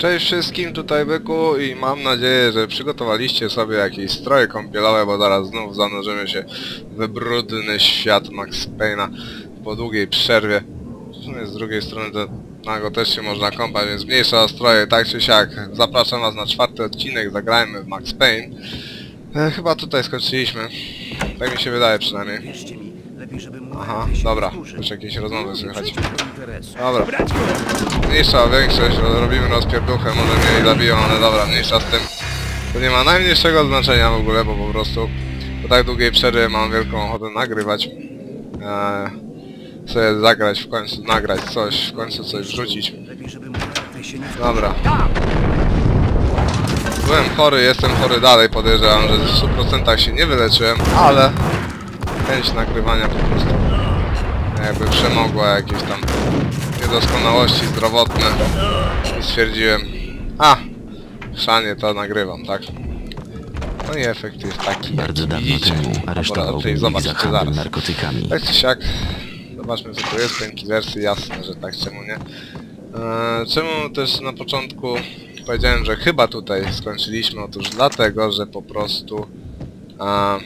Cześć wszystkim, tutaj Byku i mam nadzieję, że przygotowaliście sobie jakieś stroje kąpielowe, bo zaraz znów zanurzymy się w brudny świat Max Payne'a po długiej przerwie. W sumie z drugiej strony to na go też się można kąpać, więc mniejsza o stroje, tak czy siak. Zapraszam was na czwarty odcinek, zagrajmy w Max Payne. E, chyba tutaj skończyliśmy. Tak mi się wydaje przynajmniej. Lepiej żeby mu Aha, się dobra, powtórzył. już jakieś rozmowy słychać. Przejdźmy do interesu. Dobra. Brać go! Mniejsza większość, robimy rozpierduchę, może mnie i zabiją, ale dobra, mniejsza z tym. To nie ma najmniejszego znaczenia w ogóle, bo po prostu po tak długiej przerwie mam wielką ochotę nagrywać. Eee, sobie zagrać w końcu, nagrać coś, w końcu coś wrzucić. Lepiej żeby mu się nie Dobra. Byłem chory, jestem chory dalej, podejrzewam, że w 100% się nie wyleczyłem, ale chęć nagrywania po prostu jakby przemogła jakieś tam niedoskonałości zdrowotne i stwierdziłem, a, chrzanie to nagrywam, tak? No i efekt jest taki, Bardzo dawno widzicie. temu aresztował ich za zaraz. narkotykami. Tak czy siak, zobaczmy co tu jest, painkillersy, jasne, że tak, czemu nie. Eee, czemu też na początku powiedziałem, że chyba tutaj skończyliśmy? Otóż dlatego, że po prostu a,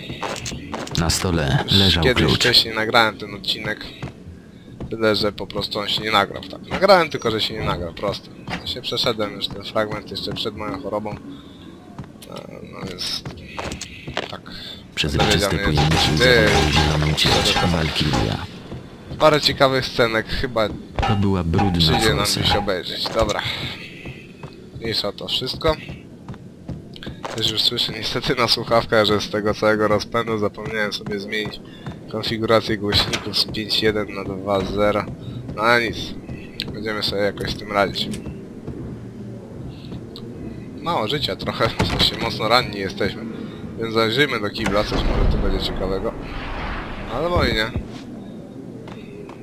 Na stole leżał kiedyś klucz. wcześniej nagrałem ten odcinek, tyle, że po prostu on się nie nagrał, tak. Nagrałem tylko, że się nie nagrał, prosto. Ja się przeszedłem już ten fragment jeszcze przed moją chorobą. Eee, no. Tak. Przezroczyste jest. zawarło Ty. zieloną ciecz Walkiria. Parę ciekawych scenek, chyba To była brudna Przyjdzie nam dziś obejrzeć. Dobra. Mniejsza o to wszystko. Też już słyszę niestety na słuchawkach, że z tego całego rozpędu zapomniałem sobie zmienić konfigurację głośników z 5.1 na 2.0. No ale nic. Będziemy sobie jakoś z tym radzić. Mało życia trochę, w sensie mocno ranni jesteśmy. Więc zajrzyjmy do kibla, coś może tu będzie ciekawego. Albo i nie.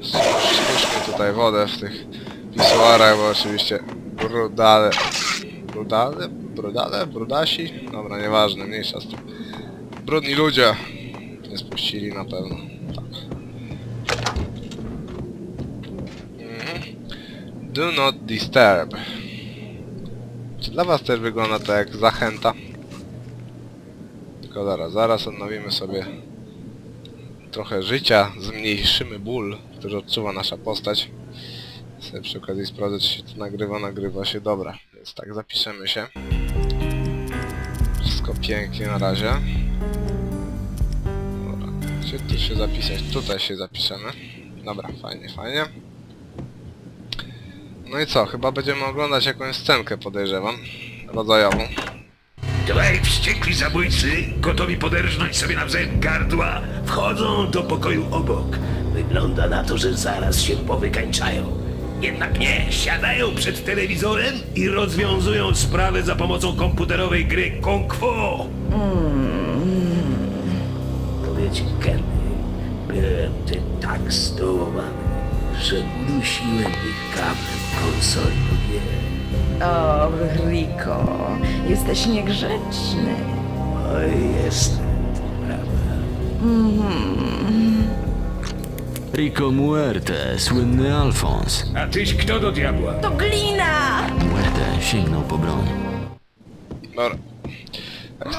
Spuśćmy tutaj wodę w tych pisuarach, bo oczywiście brudale... Brudale? Brudale? Brudasi? Dobra, nieważne, mniejsza tym. Brudni ludzie nie spuścili na pewno. Tak. Mhm. Do not disturb. Czy dla was też wygląda to jak zachęta? Tylko zaraz, zaraz odnowimy sobie trochę życia, zmniejszymy ból, który odczuwa nasza postać. Sobie przy okazji sprawdzę, czy się to nagrywa, nagrywa się, dobra. Więc tak, zapiszemy się. Pięknie na razie. Dobra, gdzie tu się zapisać? Tutaj się zapiszemy. Dobra, fajnie, fajnie. No i co, chyba będziemy oglądać jakąś scenkę, podejrzewam. Rodzajową. Dwaj wściekli zabójcy, gotowi poderżnąć sobie nawzajem gardła, wchodzą do pokoju obok. Wygląda na to, że zaraz się powykańczają. Jednak nie, siadają przed telewizorem i rozwiązują sprawę za pomocą komputerowej gry Kung Fu. Powiedz Kenny, byłem ty tak zdołowany, że udusiłem ich kablem konsolną gier. O, Rico, jesteś niegrzeczny. Oj, jestem, prawda? Rico Muerte, słynny Alfons. A tyś kto do diabła? To glina! Muerte sięgnął po broń. Dobra.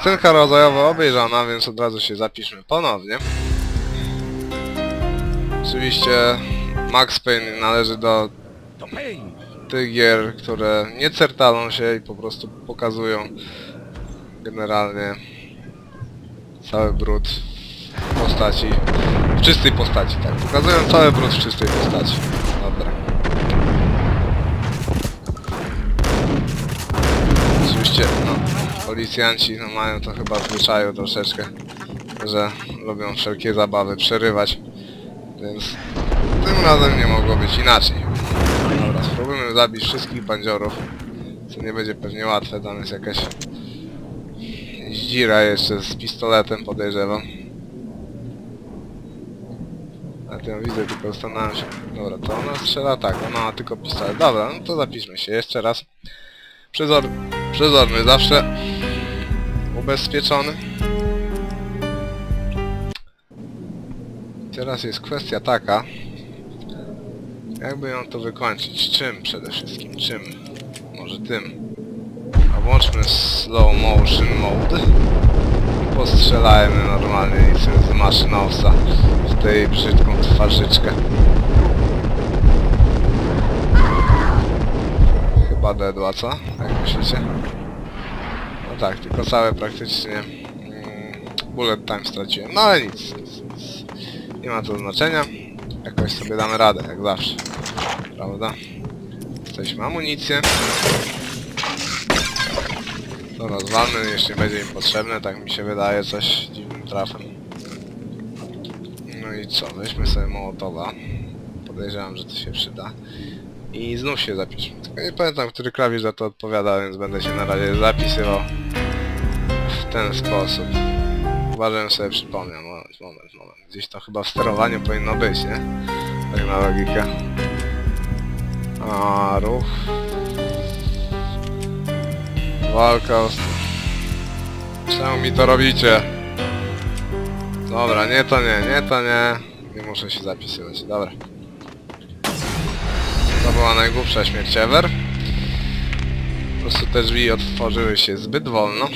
Scenka rodzajowa obejrzana, więc od razu się zapiszmy ponownie. Oczywiście Max Payne należy do tych gier, które nie certalą się i po prostu pokazują generalnie cały brud w postaci, w czystej postaci, tak. Pokazują cały brud w czystej postaci. Dobra. Oczywiście, no, policjanci no, mają to chyba w zwyczaju troszeczkę, że lubią wszelkie zabawy przerywać, więc tym razem nie mogło być inaczej. Dobra, spróbujmy zabić wszystkich bandziorów, co nie będzie pewnie łatwe, tam jest jakaś zdzira jeszcze z pistoletem podejrzewam. A to ją widzę, tylko zastanawiam się. Dobra, to ona strzela tak, ona ma tylko pistolet. Dobra, no to zapiszmy się jeszcze raz. Przezor... Przezorny zawsze. Ubezpieczony. Teraz jest kwestia taka, jakby ją to wykończyć. Czym przede wszystkim? Czym? Może tym. Włączmy slow motion mode. I postrzelajmy normalnie niczym z maszynowca w tej brzydką twarzyczkę. Chyba dedła, co? Jak myślicie? No tak, tylko całe praktycznie mm, bullet time straciłem. No ale nic, nic, nic. Nie ma to znaczenia. Jakoś sobie damy radę, jak zawsze. Prawda? Jesteśmy amunicję. To rozwalmy, jeśli będzie im potrzebne, tak mi się wydaje, coś dziwnym trafem. No i co, weźmy sobie Mołotowa. Podejrzewam, że to się przyda. I znów się zapiszmy. Tylko nie pamiętam, który klawisz za to odpowiada, więc będę się na razie zapisywał w ten sposób. Uważam sobie przypomniał, moment, moment, moment. Gdzieś to chyba w sterowaniu powinno być, nie? Tak na logikę. A ruch. Walka o... Czemu mi to robicie? Dobra, nie to nie, nie to nie. Nie muszę się zapisywać, dobra. To była najgłupsza śmierć ever. Po prostu te drzwi otworzyły się zbyt wolno.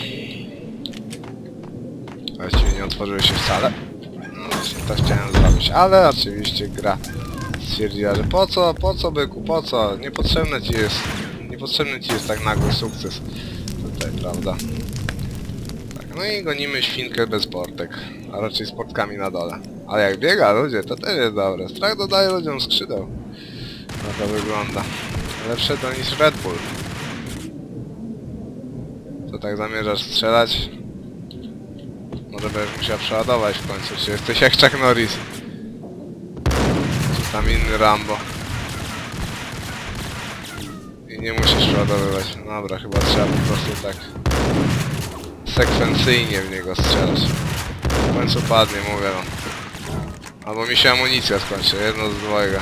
Właściwie nie otworzyły się wcale. No właśnie to chciałem zrobić, ale oczywiście gra stwierdziła, że po co, po co byku, po co? Niepotrzebny ci jest, niepotrzebny ci jest tak nagły sukces. Tutaj, prawda? Tak, no i gonimy świnkę bez portek, a raczej z portkami na dole. Ale jak biega ludzie, to też jest dobre. Strach dodaje ludziom skrzydeł. No to wygląda. Lepsze to niż Red Bull. Co tak zamierzasz strzelać? Może będziesz musiał przeładować w końcu, czy jesteś jak Chuck Norris. Czy tam inny Rambo. I nie musisz przeładowywać. Dobra, chyba trzeba po prostu tak sekwencyjnie w niego strzelać. W końcu padnie, mówię wam. Albo mi się amunicja skończy, jedno z dwojga.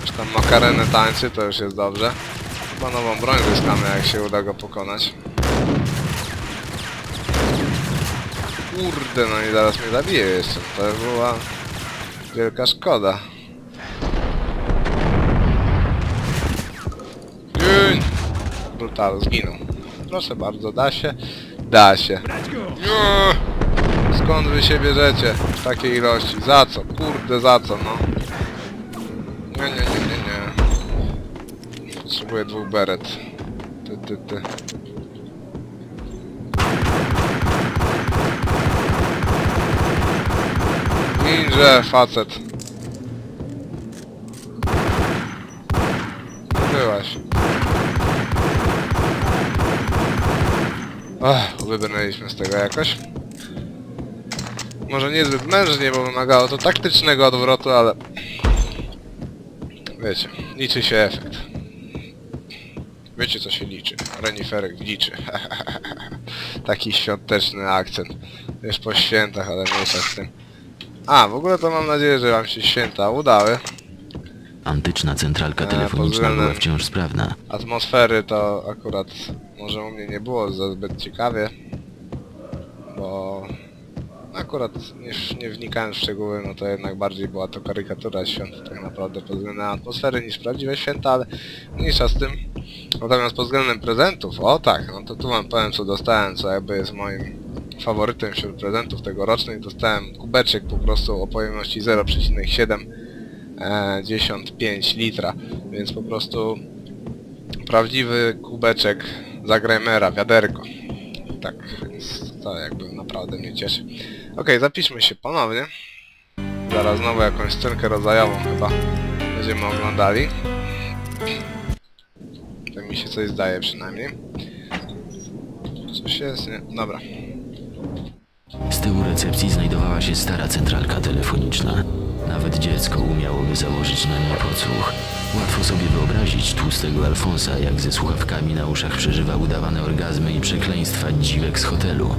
Już tam makarenę tańczy, to już jest dobrze. Chyba nową broń zyskamy, jak się uda go pokonać. Kurde, no i zaraz mnie zabije jeszcze. To była wielka szkoda. Brutal, zginął. Proszę bardzo, da się? Da się. Nie! Skąd wy się bierzecie w takiej ilości? Za co? Kurde, za co, no? Nie, nie, nie, nie, nie. Potrzebuję dwóch beret. Ty, ty, ty. Ninja, facet. Ach, wybrnęliśmy z tego jakoś. Może niezbyt mężnie, bo wymagało to taktycznego odwrotu, ale... Wiecie, liczy się efekt. Wiecie co się liczy. Reniferek liczy. Taki świąteczny akcent. Już po świętach, ale mniejsza z tym. A, w ogóle to mam nadzieję, że wam się święta udały. Antyczna centralka E, telefoniczna była wciąż sprawna. Atmosfery to akurat może u mnie nie było za zbyt ciekawie, bo akurat nie, nie wnikając w szczegóły, no to jednak bardziej była to karykatura świąt tak naprawdę pod względem atmosfery niż prawdziwe święta, ale mniejsza z tym. Natomiast pod względem prezentów, o tak, no to tu wam powiem co dostałem, co jakby jest moim faworytem wśród prezentów tegorocznych. Dostałem kubeczek po prostu o pojemności 0,7 e, 95 litra, więc po prostu prawdziwy kubeczek Zagramera, wiaderko. Tak, więc to jakby naprawdę mnie cieszy. Okej, zapiszmy się ponownie. Zaraz znowu jakąś scenkę rodzajową chyba będziemy oglądali. Tak mi się coś zdaje przynajmniej. Coś jest, nie? Dobra. Z tyłu recepcji znajdowała się stara centralka telefoniczna. Nawet dziecko umiałoby założyć na nie podsłuch. Łatwo sobie wyobrazić tłustego Alfonsa, jak ze słuchawkami na uszach przeżywa udawane orgazmy i przekleństwa dziwek z hotelu.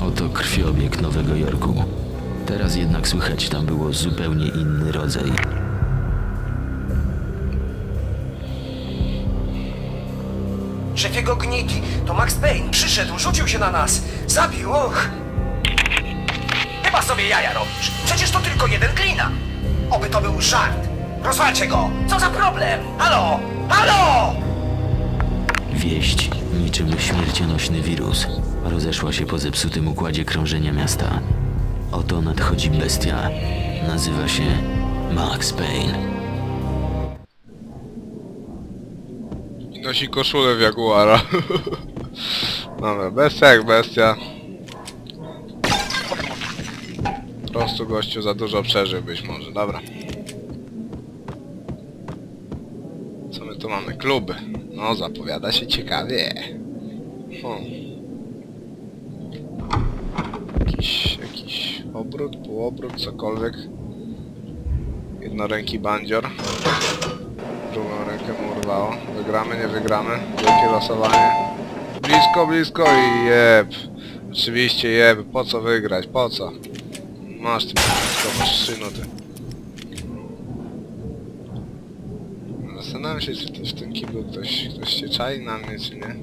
Oto krwiobieg Nowego Jorku. Teraz jednak słychać tam było zupełnie inny rodzaj. Szefie go gniki, to Max Payne przyszedł, rzucił się na nas. Zabił, och. Chyba sobie jaja robisz. Przecież to tylko jeden glina. Oby to był żart. Rozwalcie go! Co za problem? Halo! Halo! Wieść, niczym śmiercionośny wirus, rozeszła się po zepsutym układzie krążenia miasta. Oto nadchodzi bestia. Nazywa się Max Payne. I nosi koszulę w Jaguara. Dobra, bestia jak bestia. Prostu gościu za dużo przeżył być może, dobra. Co my tu mamy? Kluby. No, zapowiada się ciekawie. Hmm. Jakiś, jakiś obrót, półobrót, cokolwiek. Jednoręki bandzior. Drugą rękę mu urwało. Wygramy, nie wygramy. Wielkie losowanie. Blisko, blisko i jeb. Oczywiście jeb. Po co wygrać? Po co? Masz ty masz szyno ty. Zastanawiam się, czy w tym kiblu ktoś, ktoś się czai na mnie, czy nie.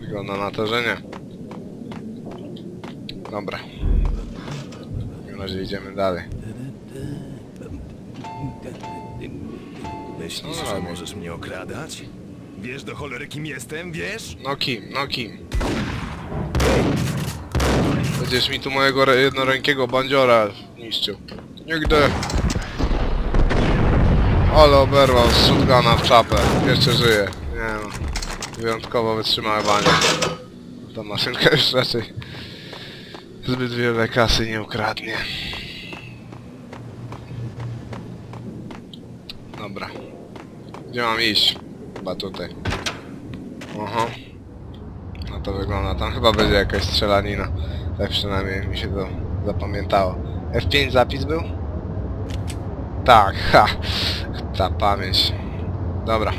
Wygląda na to, że nie. Dobra. W takim razie idziemy dalej. Myślisz, No że możesz mnie okradać? Wiesz do cholery kim jestem, wiesz? No kim, no kim? Będziesz mi tu mojego jednorękiego bandziora niszczył. Nigdy. Ale oberwał z shotguna w czapę. Jeszcze żyje. Nie no. Wyjątkowo wytrzymały bandzior. Ta maszynka już raczej zbyt wiele kasy nie ukradnie. Dobra. Gdzie mam iść? Chyba tutaj. Aha. To wygląda. Tam chyba będzie jakaś strzelanina. Tak przynajmniej mi się to zapamiętało. F5 zapis był? Tak, ha! Ta pamięć. Dobra.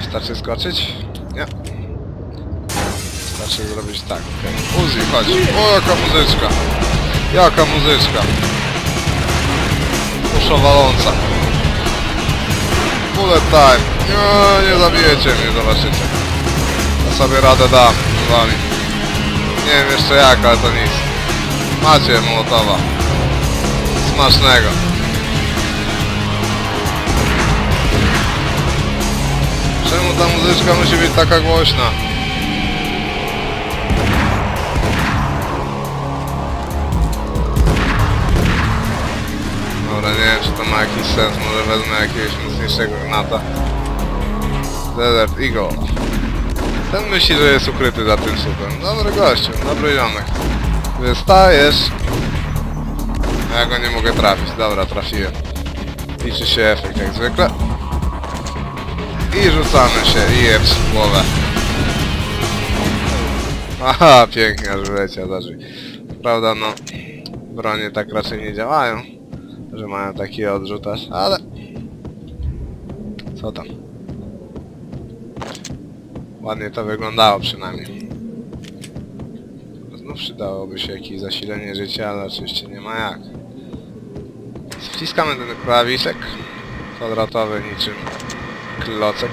Wystarczy skoczyć? Nie. Wystarczy zrobić tak, okej. Uzi, chodź. O, jaka muzyczka. Jaka muzyczka. Uszowaląca. Bullet time. Nie, nie zabijecie mnie, zobaczycie. Sobie radę dam z wami. Nie wiem jeszcze jak, ale to nic. Macie Mołotowa. Smacznego. Czemu ta muzyczka musi być taka głośna? Dobra, nie wiem czy to ma jakiś sens, może wezmę jakiegoś mocniejszego gnata. Desert Eagle. Ten myśli, że jest ukryty za tym słupem. Dobry gościu, dobry ziomek. Wystajesz. A ja go nie mogę trafić. Dobra, trafiłem. Liczy się efekt jak zwykle. I rzucamy się i jebs w głowę. Aha, pięknie, aż wyleciał za drzwi. Prawda, no, bronie tak raczej nie działają, że mają taki odrzut aż, ale... Co tam? Ładnie to wyglądało przynajmniej. Znów przydałoby się jakieś zasilenie życia, ale oczywiście nie ma jak. Wciskamy ten klawiszek kwadratowy niczym klocek.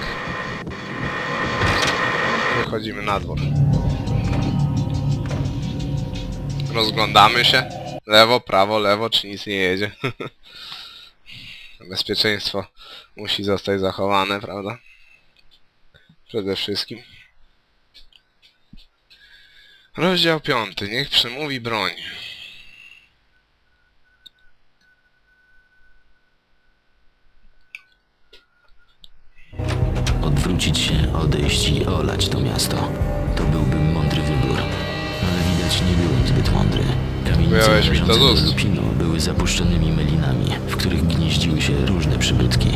Wychodzimy na dwór. Rozglądamy się. Lewo, prawo, lewo, czy nic nie jedzie. Bezpieczeństwo musi zostać zachowane, prawda? Przede wszystkim. Rozdział piąty. Niech przemówi broń. Odwrócić się, odejść i olać to miasto. To byłby mądry wybór. Ale widać nie byłem zbyt mądry. Kamienice Wyjąłeś mi to należące były zapuszczonymi melinami, w których gnieździły się różne przybytki.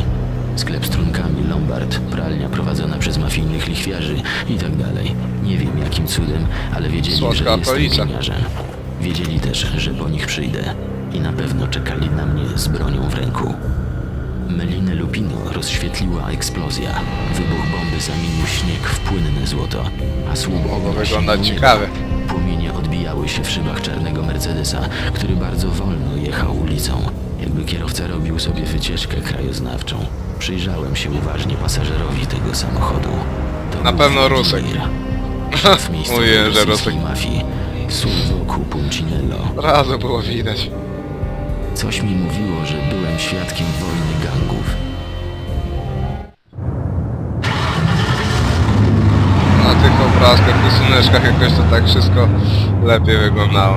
Sklep z trunkami, lombard, pralnia prowadzona przez mafijnych lichwiarzy i tak dalej. Nie wiem jakim cudem, ale wiedzieli, Słodka że jestem okolica. gliniarzem. Wiedzieli też, że po nich przyjdę i na pewno czekali na mnie z bronią w ręku. Melinę Lupino rozświetliła eksplozja. Wybuch bomby zamienił śnieg w płynne złoto, a słup ognia sięgnął ciekawie. nieba. Płomienie odbijały się w szybach czarnego Mercedesa, który bardzo wolno jechał ulicą, jakby kierowca robił sobie wycieczkę krajoznawczą. Przyjrzałem się uważnie pasażerowi tego samochodu. To Na był pewno Rusek. Władimir, Szef miejscowej że rosyjskiej Rusek. mafii, Sulwoku Puncinello. Razu było widać. Coś mi mówiło, że byłem świadkiem wojny gangów. Na tych obrazkach, rysuneczkach jakoś to tak wszystko lepiej wyglądało.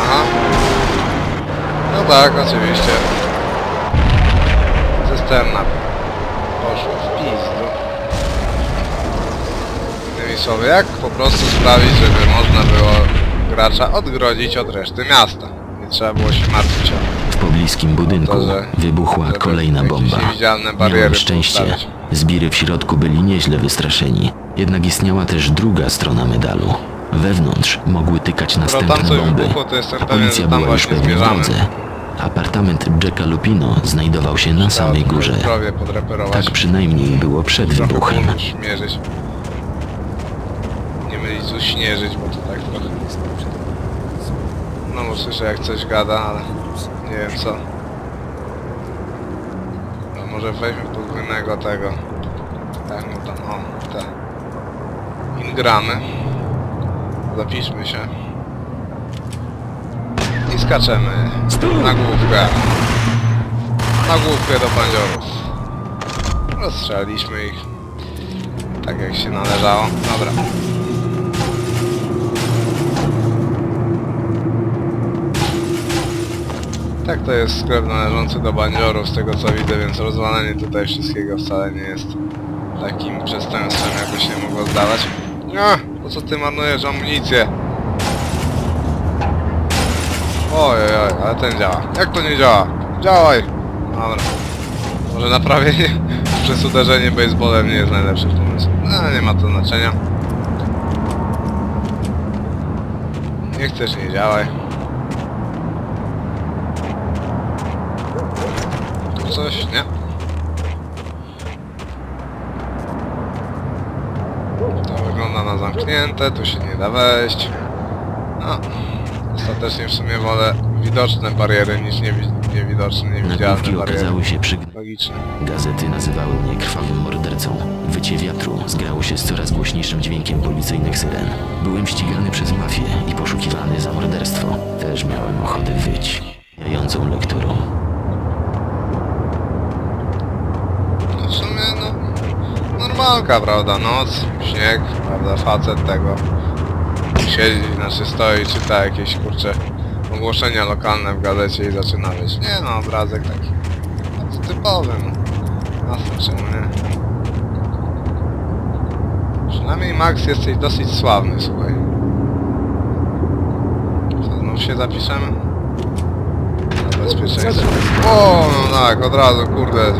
Aha. No tak, oczywiście. Cysterna poszła w pizdu. Innymi słowy, jak po prostu sprawić, żeby można było gracza odgrodzić od reszty miasta. Nie trzeba było się martwić o W pobliskim budynku To, że- wybuchła żeby kolejna jakieś bomba. niewidzialne bariery Miałem szczęście. postawić. Zbiry w środku byli nieźle wystraszeni. Jednak istniała też druga strona medalu. Wewnątrz mogły tykać następne coś bomby, wybuchło, to jestem a pewien, policja że tam była już właśnie pewnie w zmierzamy. drodze. Apartament Jacka Lupino znajdował się na samej tylko górze. podreperować. Tak przynajmniej było przed Trochę wybuchem. śmierzyć. Nie mylić z uśmierzyć, bo to tak trochę... No bo słyszę jak coś gada, ale nie wiem co. No może weźmy podwójnego tego. Jak mu tam, o, te. Ingramy. Zapiszmy się. Skaczemy na główkę. Na główkę do bandziorów. Rozstrzeliśmy ich. Tak jak się należało. Dobra. Tak to jest sklep należący do bandziorów z tego co widzę, więc rozwalenie tutaj wszystkiego wcale nie jest takim przestępstwem jakby się mogło zdawać. No, po co ty marnujesz amunicję? Ale ten działa. Jak to nie działa? Działaj! Dobra. Może naprawienie przez uderzenie baseballem nie jest najlepszy pomysł. No, nie ma to znaczenia. Nie chcesz, nie działaj. Tu coś? Nie. To wygląda na zamknięte, tu się nie da wejść. No, ostatecznie w sumie wolę widoczne bariery niż niewi- niewidoczne, niewidzialne bariery. okazały się przygn... Logiczne. Gazety nazywały mnie krwawym mordercą. Wycie wiatru zgrało się z coraz głośniejszym dźwiękiem policyjnych syren. Byłem ścigany przez mafię i poszukiwany za morderstwo. Też miałem ochotę wyć. Jającą lekturą. No w sumie, no... Normalka, prawda? Noc, śnieg, prawda? Facet tego... Siedzi, znaczy stoi, czyta jakieś, kurcze... Ogłoszenia lokalne w gazecie i zaczyna być. Nie no, obrazek taki... Bardzo typowy, no. Jasne, czemu nie? Przynajmniej Max jesteś dosyć sławny, słuchaj. Co, znów się zapiszemy? Na bezpieczeństwo. O, no tak, od razu, kurde.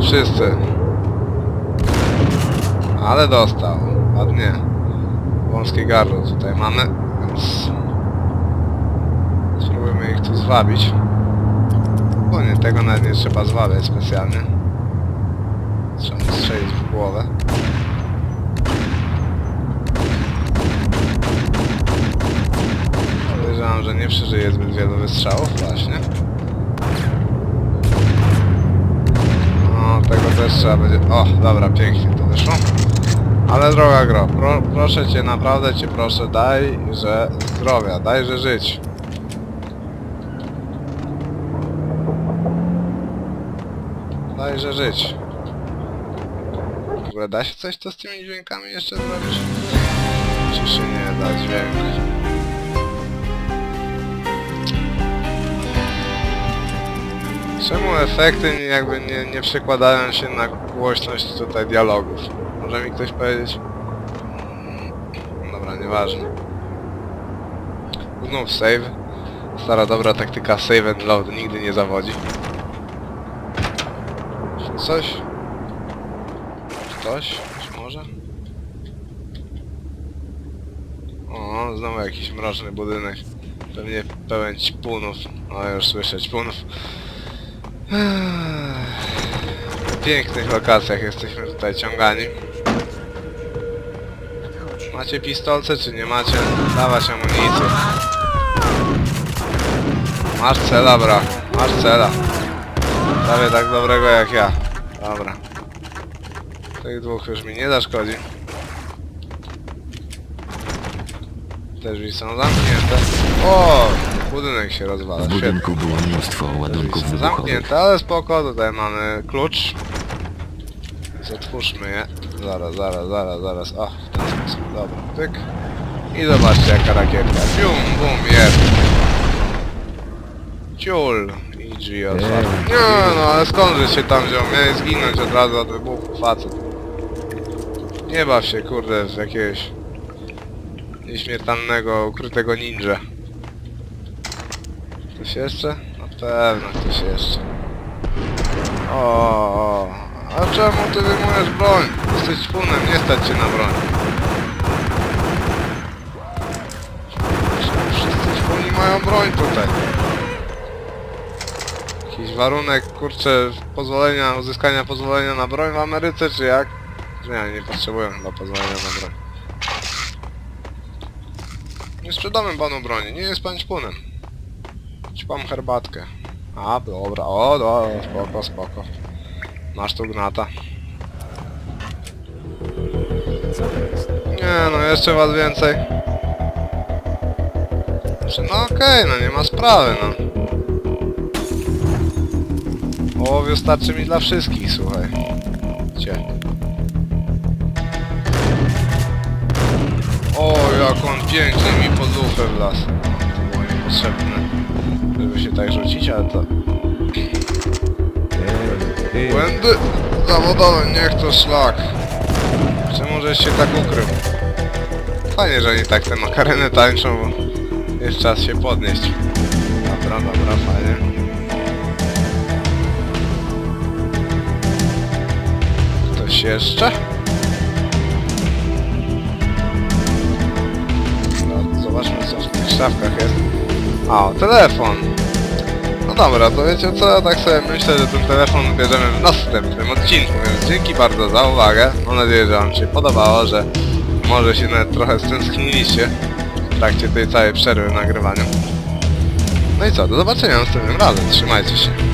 Wszyscy. Ale dostał. Ładnie. Wąskie gardło tutaj mamy, więc... Spróbujmy ich tu zwabić. Bo nie, tego nawet nie trzeba zwabiać specjalnie. Trzeba strzelić w głowę. Podejrzewam, że nie przeżyje zbyt wielu wystrzałów właśnie. No, tego też trzeba będzie... O, dobra, pięknie to wyszło. Ale droga gro, pro, proszę cię, naprawdę cię proszę, daj, że zdrowia, daj, że żyć. Daj, że żyć. W ogóle da się coś to z tymi dźwiękami jeszcze zrobić? Czy się nie da dźwięk? Czemu efekty jakby nie, nie przekładają się na głośność tutaj dialogów? Może mi ktoś powiedzieć? Dobra, nieważne. Znów save. Stara dobra taktyka save and load nigdy nie zawodzi. Coś? Ktoś? Być może? O, znowu jakiś mroczny budynek. Pewnie pełen ćpunów. O, już słyszę ćpunów. W pięknych lokacjach jesteśmy tutaj ciągani. Macie pistolce czy nie macie? Dawać amunicję. Masz cela, bra. Masz cela. Prawie tak dobrego jak ja. Dobra. Tych dwóch już mi nie zaszkodzi. Te drzwi są zamknięte. O! Budynek się rozwala. W budynku było mnóstwo ładunków wybuchowych. zamknięte, ale spoko, tutaj mamy klucz. Otwórzmy je. Zaraz, zaraz, zaraz, zaraz. O, w ten sposób. Dobra, tyk. I zobaczcie jaka rakietka. Pium, bum, jest. Ciul. Otwarte. Nie no, ale skąd się tam wziął? Miałeś zginąć od razu od wybuchu, facet. Nie baw się, kurde, w jakiegoś nieśmiertelnego, ukrytego ninja. Ktoś jeszcze? Na pewno ktoś jeszcze. O, a czemu ty wyjmujesz broń? Jesteś ćpunem, nie stać cię na broń. Wszyscy ćpuni mają broń tutaj. Warunek, kurczę, pozwolenia, uzyskania pozwolenia na broń w Ameryce, czy jak? Nie, nie potrzebują chyba pozwolenia na broń. Nie sprzedamy panu broni, nie jest pan ćpunem. Ćpam herbatkę. A, dobra, o, dobra, spoko, spoko. Masz tu gnata. Nie, no jeszcze was więcej. Znaczy, no okej, no nie ma sprawy, no. Ołowiu starczy mi dla wszystkich, słuchaj. Cie. O, jak on pięknie mi pod lufę wlazł. To było niepotrzebne, żeby się tak rzucić, ale to... Błędy zawodowe, niech to szlak. Czemu żeś się tak ukrył? Fajnie, że oni tak te makareny tańczą, bo jest czas się podnieść. Dobra, dobra, fajnie. Jeszcze? No, zobaczmy co w tych szafkach jest. A, telefon. No dobra, to wiecie co, tak sobie myślę, że ten telefon bierzemy w następnym odcinku, więc dzięki bardzo za uwagę. Mam nadzieję, że wam się podobało, że może się nawet trochę stęskniliście w trakcie tej całej przerwy w nagrywaniu. No i co, do zobaczenia następnym razem, trzymajcie się.